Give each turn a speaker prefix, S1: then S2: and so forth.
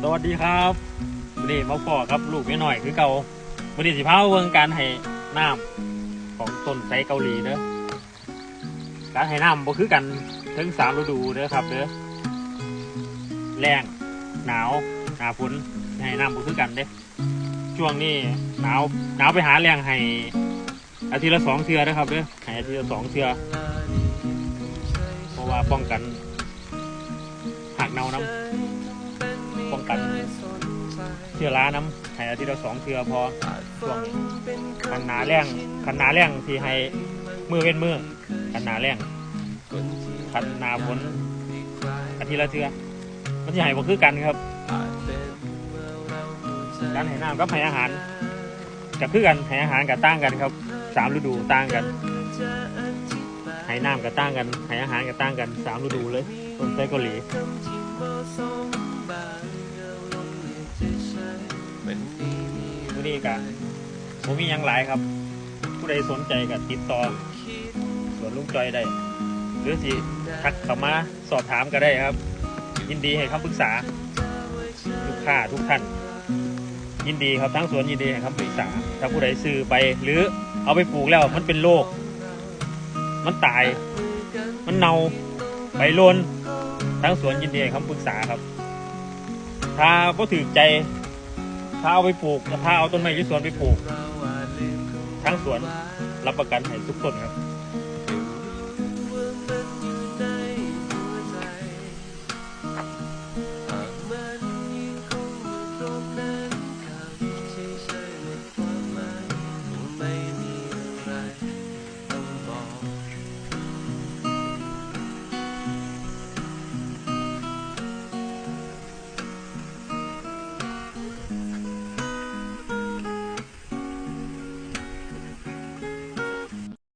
S1: สวัสดีครับวันนี้มาพอครับลูกน้หน่อยคือเก่าวันนี้สิพามาเบิ่งการให้น้ำของต้นไทรเกาหลีเด้อการให้น้ำบ่คือกันทั้งสามฤดูเด้อครับเด้อแรงหนาวหนาฝนให้น้ำบ่คือกันเด้ช่วงนี้หนาวหนาวไปหาแรงให้อาทิตย์ละสองเทือนะครับเด้อให้อาทิตย์ละสองเทือเพราะว่าป้องกันหักเนาน้ำ กันเชื้อราน้ำให้อาทิตย์ละสองเทือพอช่วงคันหนาแรงคันหนาแรงที่ให้มือเว้นมือคันหนาแรงคันหนาฝนอาทิตย์ละเทือมันจะให้บ่คือกันครับการให้น้ำกับให้อาหารกับคือกันให้อาหารกับต่างกันครับสามฤดูต่างกันให้น้ำกับต่างกันให้อาหารกับต่างกันสามฤดูเลยต้นไทรเกาหลี ผู้นี้กะผมมียังหลายครับ ผู้ใดสนใจก็ติดต่อสวนลุงจอยได้หรือสิทักเข้ามาสอบถามก็ได้ครับ ยินดีให้คำปรึกษาลูกค้าทุกท่านยินดีครับทั้งสวนยินดีให้คำปรึกษา ถ้าผู้ใดซื้อไปหรือเอาไปปลูกแล้วมันเป็นโรคมันตาย มันเน่าใบโลนทั้งสวนยินดีให้คำปรึกษาครับ ถ้าพ่ถือใจ ถ้าเอาไปปลูกถ้าเอาต้นไม้ที่สวนไปปลูก ทั้งสวนรับประกันให้ทุกต้นครับ